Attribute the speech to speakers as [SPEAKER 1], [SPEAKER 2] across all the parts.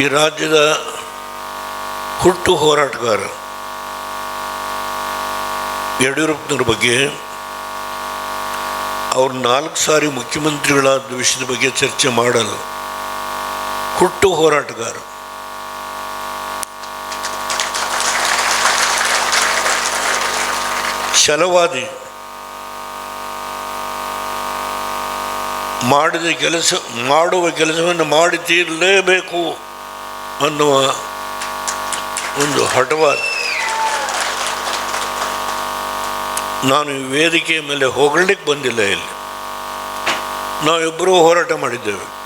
[SPEAKER 1] ಈ ರಾಜ್ಯದ ಹುಟ್ಟು ಹೋರಾಟಗಾರ ಯಡಿಯೂರಪ್ಪನವ್ರ ಬಗ್ಗೆ, ಅವ್ರು ನಾಲ್ಕು ಸಾರಿ ಮುಖ್ಯಮಂತ್ರಿಗಳಾದ ವಿಷಯದ ಬಗ್ಗೆ ಚರ್ಚೆ ಮಾಡಲು ಹುಟ್ಟು ಹೋರಾಟಗಾರ. ಛಲವಾದಿ ಮಾಡಿದ ಕೆಲಸ, ಮಾಡುವ ಕೆಲಸವನ್ನು ಮಾಡಿ ತೀರಲೇಬೇಕು ಅನ್ನುವ ಒಂದು ಹಠವಾದ ನಾನು ಈ ವೇದಿಕೆಯ ಮೇಲೆ ಹೊಗಳಲಿಕ್ಕೆ ಬಂದಿಲ್ಲ ಇಲ್ಲಿ. ನಾವಿಬ್ಬರೂ ಹೋರಾಟ ಮಾಡಿದ್ದೇವೆ.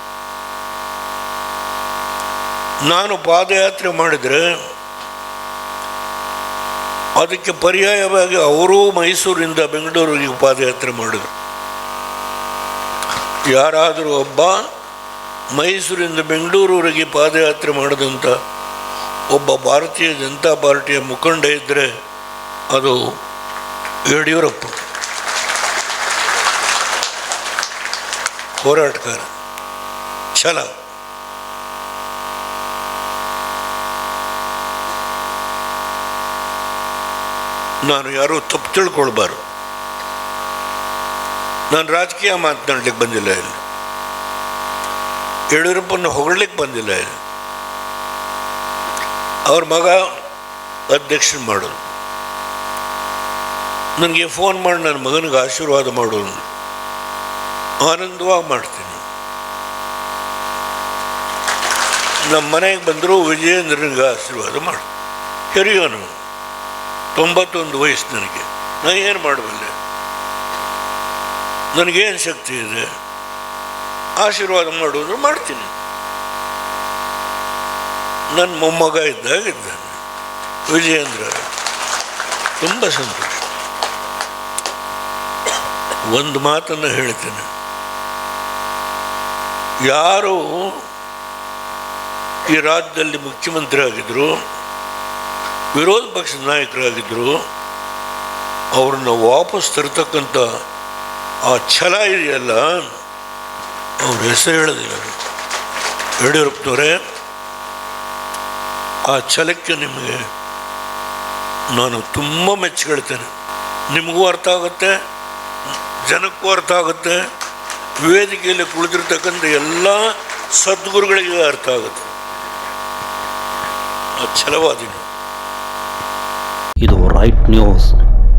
[SPEAKER 1] ನಾನು ಪಾದಯಾತ್ರೆ ಮಾಡಿದರೆ ಅದಕ್ಕೆ ಪರ್ಯಾಯವಾಗಿ ಅವರೂ ಮೈಸೂರಿಂದ ಬೆಂಗಳೂರಿಗೆ ಪಾದಯಾತ್ರೆ ಮಾಡಿದರು. ಯಾರಾದರೂ ಒಬ್ಬ ಮೈಸೂರಿಂದ ಬೆಂಗಳೂರವರೆಗೆ ಪಾದಯಾತ್ರೆ ಮಾಡಿದಂಥ ಒಬ್ಬ ಭಾರತೀಯ ಜನತಾ ಪಾರ್ಟಿಯ ಮುಖಂಡ ಇದ್ದರೆ ಅದು ಯಡಿಯೂರಪ್ಪ. ಹೋರಾಟಗಾರ. ಛಲ. ನಾನು ಯಾರೂ ತಪ್ಪು ತಿಳ್ಕೊಳ್ಬಾರ್ದು. ನಾನು ರಾಜಕೀಯ ಮಾತನಾಡ್ಲಿಕ್ಕೆ ಬಂದಿಲ್ಲ ಇಲ್ಲಿ. ಯಡಿಯೂರಪ್ಪನ ಹೊಗಳಲಿಕ್ಕೆ ಬಂದಿಲ್ಲ ಅವ್ರ ಮಗ ಅಧ್ಯಕ್ಷ ಮಾಡೋದು ನನಗೆ ಫೋನ್ ಮಾಡಿ ನನ್ನ ಮಗನಿಗೆ ಆಶೀರ್ವಾದ ಮಾಡೋನು ಆನಂದವಾಗಿ ಮಾಡ್ತೀನಿ. ನಮ್ಮ ಮನೆಗೆ ಬಂದರೂ ವಿಜಯೇಂದ್ರನಿಗೆ ಆಶೀರ್ವಾದ ಮಾಡು. ಹಿರಿಯೋನು, ತೊಂಬತ್ತೊಂದು ವಯಸ್ಸು ನನಗೆ. ನಾನು ಏನು ಮಾಡಬಲ್ಲೆ? ನನಗೇನು ಶಕ್ತಿ ಇದೆ? ಆಶೀರ್ವಾದ ಮಾಡೋದು ಮಾಡ್ತೀನಿ. ನನ್ನ ಮೊಮ್ಮಗ ಇದ್ದಾಗ ಇದ್ದಾನೆ. ವಿಜಯೇಂದ್ರ. ತುಂಬ ಸಂತೋಷ. ಒಂದು ಮಾತನ್ನು ಹೇಳ್ತೇನೆ. ಯಾರು ಈ ರಾಜ್ಯದಲ್ಲಿ ಮುಖ್ಯಮಂತ್ರಿ ಆಗಿದ್ದರು ವಿರೋಧ ಪಕ್ಷದ ನಾಯಕರಾಗಿದ್ದರು ಅವ್ರನ್ನ ವಾಪಸ್ ತರ್ತಕ್ಕಂಥ ಆ ಛಲ ಇದೆಯಲ್ಲ ಅವ್ರ ಹೆಸರು ಹೇಳೋದಿಲ್ಲ ಯಡಿಯೂರಪ್ಪನವರೇ, ಆ ಛಲಕ್ಕೆ ನಿಮಗೆ ನಾನು ತುಂಬ ಮೆಚ್ಚಿಕೊಳ್ತೇನೆ. ನಿಮಗೂ ಅರ್ಥ ಆಗುತ್ತೆ, ಜನಕ್ಕೂ ಅರ್ಥ ಆಗುತ್ತೆ, ವೇದಿಕೆಯಲ್ಲಿ ಕುಳಿತಿರ್ತಕ್ಕಂಥ ಎಲ್ಲ ಸದ್ಗುರುಗಳಿಗೆ ಅರ್ಥ ಆಗುತ್ತೆ. ಆ ಛಲವಾದಿನ.
[SPEAKER 2] ಇದು ರೈಟ್ ನ್ಯೂಸ್